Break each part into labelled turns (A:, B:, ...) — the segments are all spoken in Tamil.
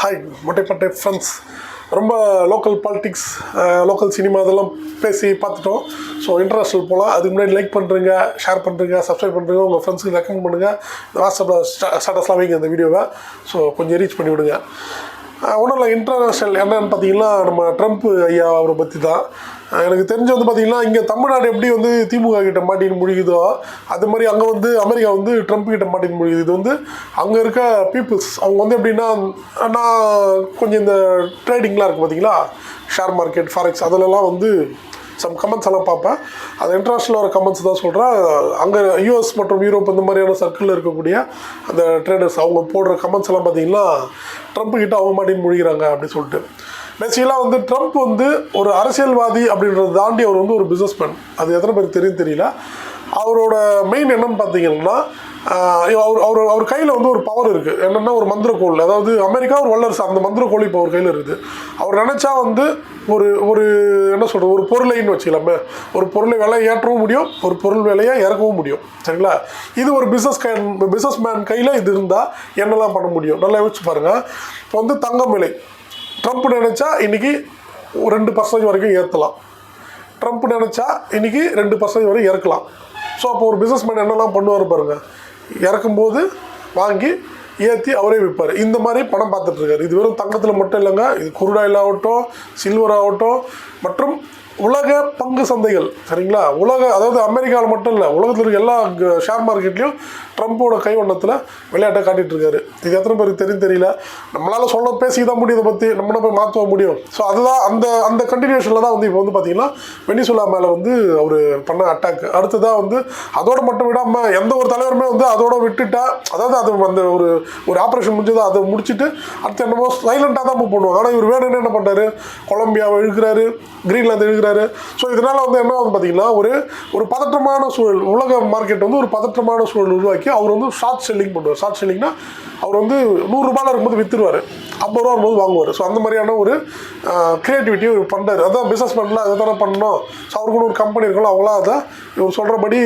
A: ஹாய் மொட்டைப்பட்டை ஃப்ரெண்ட்ஸ் ரொம்ப லோக்கல் பாலிட்டிக்ஸ் லோக்கல் சினிமா இதெல்லாம் பேசி பார்த்துட்டோம். ஸோ இன்டர்நேஷ்னல் போகலாம் அதுக்கு முன்னாடி லைக் பண்ணுறீங்க ஷேர் பண்ணுறீங்க சப்ஸ்கிரைப் பண்ணுறீங்க உங்கள் ஃப்ரெண்ட்ஸுக்கு ரெக்கமெண்ட் பண்ணுங்கள் வாட்ஸ்அப்பில் ஸ்டேட்டஸ்லாம் வைங்க இந்த வீடியோவை ஸோ கொஞ்சம் ரீச் பண்ணி விடுங்க. ஒன்றும் இல்லை இன்டர்நேஷ்னல் என்னன்னு பார்த்தீங்கன்னா நம்ம ட்ரம்ப் ஐயா அவரை பற்றி தான் எனக்கு தெரிஞ்சு வந்து பார்த்தீங்கன்னா இங்கே தமிழ்நாடு எப்படி வந்து திமுக கிட்ட மாட்டின்னு முடியுதோ அது மாதிரி அங்கே வந்து அமெரிக்கா வந்து ட்ரம்ப் கிட்ட மாட்டின்னு முடியுது. இது வந்து அங்கே இருக்க பீப்புள்ஸ் அவங்க வந்து எப்படின்னா நான் கொஞ்சம் இந்த ட்ரேடிங்லாம் இருக்குது பார்த்தீங்களா ஷேர் மார்க்கெட் ஃபாரெக்ஸ் அதிலலாம் வந்து சம் கமெண்ட்ஸ் எல்லாம் பார்ப்பேன். அது இன்டர்நேஷ்னல் வர கமெண்ட்ஸ் தான் சொல்கிறேன் அங்கே யூஎஸ் மற்றும் யூரோப் இந்த மாதிரியான சர்க்கிளில் இருக்கக்கூடிய அந்த ட்ரேடர்ஸ் அவங்க போடுற கமெண்ட்ஸ் எல்லாம் பார்த்தீங்கன்னா ட்ரம்ப் கிட்ட அவங்க மாட்டின்னு முழிக்கிறாங்க அப்படின்னு சொல்லிட்டு. பேசிக்கலாக வந்து ட்ரம்ப் வந்து ஒரு அரசியல்வாதி அப்படின்றத தாண்டி அவர் வந்து ஒரு பிஸ்னஸ்மேன் அது எத்தனை பேருக்கு தெரியும் தெரியல. அவரோட மெயின் என்னன்னு பார்த்தீங்கன்னா அவர் அவர் அவர் கையில் வந்து ஒரு பவர் இருக்குது என்னென்னா ஒரு மந்திரக்கோள் அதாவது அமெரிக்கா ஒரு வல்லரசு. அந்த மந்திரக்கோள் இப்போ அவர் கையில் இருக்குது. அவர் நினச்சா வந்து ஒரு ஒரு என்ன சொல்கிறது ஒரு பொருளைன்னு வச்சுக்கலாமே. ஒரு பொருளை விலை ஏற்றவும் முடியும் ஒரு பொருள் விலையை இறக்கவும் முடியும். சரிங்களா? இது ஒரு பிஸ்னஸ் கை பிஸ்னஸ் மேன் கையில் இது இருந்தால் என்னெல்லாம் பண்ண முடியும்? நல்லா யோசிச்சு பாருங்கள் இப்போ வந்து தங்கம் விலை ட்ரம்ப் நினச்சா இன்னைக்கு ரெண்டு பர்சன்டேஜ் வரைக்கும் ஏற்றலாம் ட்ரம்ப் நினச்சா இன்னைக்கு ரெண்டு பர்சன்டேஜ் வரைக்கும் இறக்கலாம் ஸோ அப்போ ஒரு பிஸ்னஸ்மேன் என்னெல்லாம் பண்ணுவார் பாருங்கள் இறக்கும்போது வாங்கி ஏற்றி அவரே விற்பார் இந்த மாதிரி பணம் பார்த்துட்ருக்காரு இது வெறும் தங்கத்தில் மட்டும் இல்லைங்க. இது குருடாயில் ஆகட்டும் சில்வர் ஆகட்டும் மற்றும் உலக பங்கு சந்தைகள் சரிங்களா? உலக அதாவது அமெரிக்காவில் மட்டும் இல்லை உலகத்தில் இருக்க எல்லா ஷேர் மார்க்கெட்லேயும் ட்ரம்ப்போட கைவண்ணத்தில் விளையாட்டை காட்டிகிட்ருக்காரு இது எத்தனை பேருக்கு தெரியும் தெரியல. நம்மளால் சொல்ல பேசி தான் முடியும் இதை பற்றி நம்மள போய் மாற்ற முடியும்? ஸோ அதுதான் அந்த அந்த கண்டினியூஷனில் தான் வந்து இப்போ வந்து பார்த்திங்கன்னா வெனிசுலா மேலே வந்து அவர் பண்ண அட்டாக் அடுத்ததாக வந்து அதோடு மட்டும் விடாமல் எந்த ஒரு தலைவருமே வந்து அதோட விட்டுட்டா அதாவது அது அந்த ஒரு ஒரு ஆப்ரேஷன் முடிஞ்சது அதை முடிச்சுட்டு அடுத்து என்னமோ சைலண்டாக தான் மூவ் பண்ணுவாங்க. ஆனால் இவர் வேணும்னு என்ன பண்ணுறாரு கொலம்பியாவை இழுக்கிறாரு கிரீன்லாந்து இழுக்கிறாரு. ஸோ இதனால் வந்து என்ன வந்து பார்த்தீங்கன்னா ஒரு ஒரு பதற்றமான சூழல் உலக மார்க்கெட் வந்து ஒரு பதற்றமான சூழல் உருவாக்கி அவர் வந்து ஷார்ட் செல்லிங் பண்ணுவார். ஷார்ட் செல்லிங்னா அவர் வந்து நூறுரூபாயில் இருக்கும்போது விற்றுருவார் ஐம்பது ரூபா வரும்போது வாங்குவார். ஸோ அந்த மாதிரியான ஒரு க்ரியேட்டிவிட்டி இவர் பண்ணுறாரு அதான் பிஸ்னஸ் பண்ணல அதை தானே பண்ணணும். ஸோ அவருக்கு ஒரு கம்பெனி இருக்கணும் அவங்களாம் அதை இவர் சொல்கிறபடி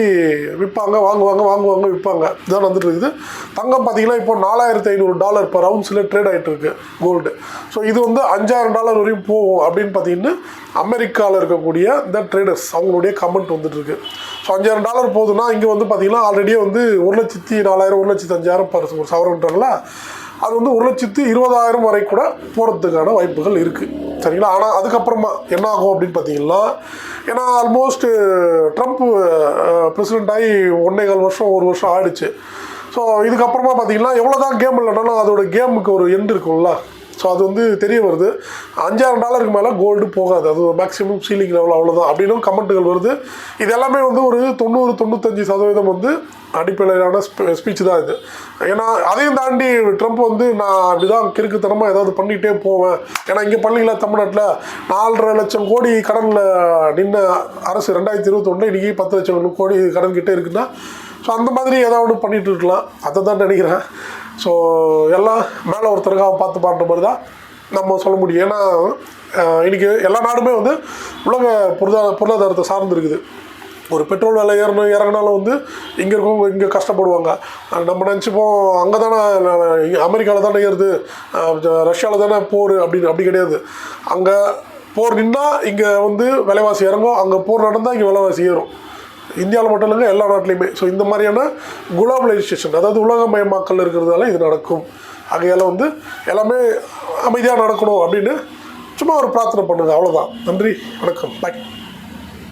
A: விற்பாங்க வாங்குவாங்க வாங்குவாங்க விற்பாங்க இதான் வந்துட்டு இருக்குது. தங்கம் பார்த்தீங்கன்னா இப்போ நாலாயிரத்தி ஐநூறு டாலர் per ரவுண்ட்ஸில் ட்ரேட் ஆகிட்டு இருக்கு கோல்டு ஸோ இது வந்து அஞ்சாயிரம் டாலர் வரையும் போகும் அப்படின்னு பார்த்தீங்கன்னா அமெரிக்காவில் இருக்கக்கூடிய இந்த ட்ரேடர்ஸ் அவங்களுடைய கமெண்ட் வந்துட்டு இருக்கு. ஸோ அஞ்சாயிரம் டாலர் போகுதுன்னா இங்கே வந்து பார்த்தீங்கன்னா ஆல்ரெடியே வந்து ஒரு லட்சத்தி நாலாயிரம் ஒரு லட்சத்தி அஞ்சாயிரம் பர் ஒரு சவரன்றாங்களா அது வந்து ஒரு லட்சத்து இருபதாயிரம் வரை கூட போகிறதுக்கான வாய்ப்புகள் இருக்குது சரிங்களா? ஆனால் அதுக்கப்புறமா என்ன ஆகும் அப்படின்னு பார்த்தீங்கன்னா ஏன்னா ஆல்மோஸ்ட் ட்ரம்ப் பிரசிடென்ட் ஆகி ஒன்றே கால் வருஷம் ஒரு வருஷம் ஆயிடுச்சு. ஸோ இதுக்கப்புறமா பார்த்தீங்கன்னா எவ்வளோ தான் கேம் இல்லைனாலும் அதோட கேமுக்கு ஒரு எண்டு இருக்கும்ல? ஸோ அது வந்து தெரிய வருது. அஞ்சாயிரம் டாலருக்கு மேலே கோல்டு போகாது. அது மேக்ஸிமம் சீலிங் லெவல் அவ்வளோதான் அப்படின்னு கமெண்ட்டுகள் வருது. இது எல்லாமே வந்து ஒரு தொண்ணூறு தொண்ணூத்தஞ்சு சதவீதம் வந்து அடிப்படையிலான ஸ்பீச் தான் இது. ஏன்னா அதையும் தாண்டி ட்ரம்ப் வந்து நான் அப்படிதான் கிறுக்குத்தனமாக ஏதாவது பண்ணிகிட்டே போவேன். ஏன்னா இங்கே பண்ணீங்களா தமிழ்நாட்டில் நாலரை லட்சம் கோடி கடனில் நின்ன அரசு ரெண்டாயிரத்தி இருபத்தொன்று இன்றைக்கி பத்து லட்சம் கோடி கடன் கிட்டே இருக்குன்னா ஸோ அந்த மாதிரி ஏதாவது பண்ணிகிட்டு இருக்கலாம். அதை தான் நினைக்கிறேன். ஸோ எல்லாம் மேலே ஒருத்தருக்காக பார்த்து பாடுற மாதிரி தான் நம்ம சொல்ல முடியும். ஏன்னா இன்றைக்கி எல்லா நாடுமே வந்து உலக பொருளாதார பொருளாதாரத்தை சார்ந்து இருக்குது ஒரு பெட்ரோல் விலை ஏறணும் இறங்கினாலும் வந்து இங்கே இருக்கவங்க இங்கே கஷ்டப்படுவாங்க. நம்ம நினச்சிப்போம் அங்கே தானே அமெரிக்காவில் தானே ஏறுது ரஷ்யாவில் தானே போர் அப்படின்னு அப்படி கிடையாது. அங்கே போர் நின்னால் இங்கே வந்து விலைவாசி இறங்கும் அங்கே போர் நடந்தால் இங்கே விலைவாசி ஏறும். இந்தியாவில் மட்டும் இல்லைங்க எல்லா நாட்டிலையுமே. ஸோ இந்த மாதிரியான குளோபலைசேஷன் அதாவது உலகமயமாக்கல் இருக்கிறதால இது நடக்கும். ஆகையால் வந்து எல்லாமே அமைதியாக நடக்கணும் அப்படின்னு சும்மா ஒரு பிரார்த்தனை பண்ணுங்கள் அவ்வளோதான் நன்றி வணக்கம். பாய்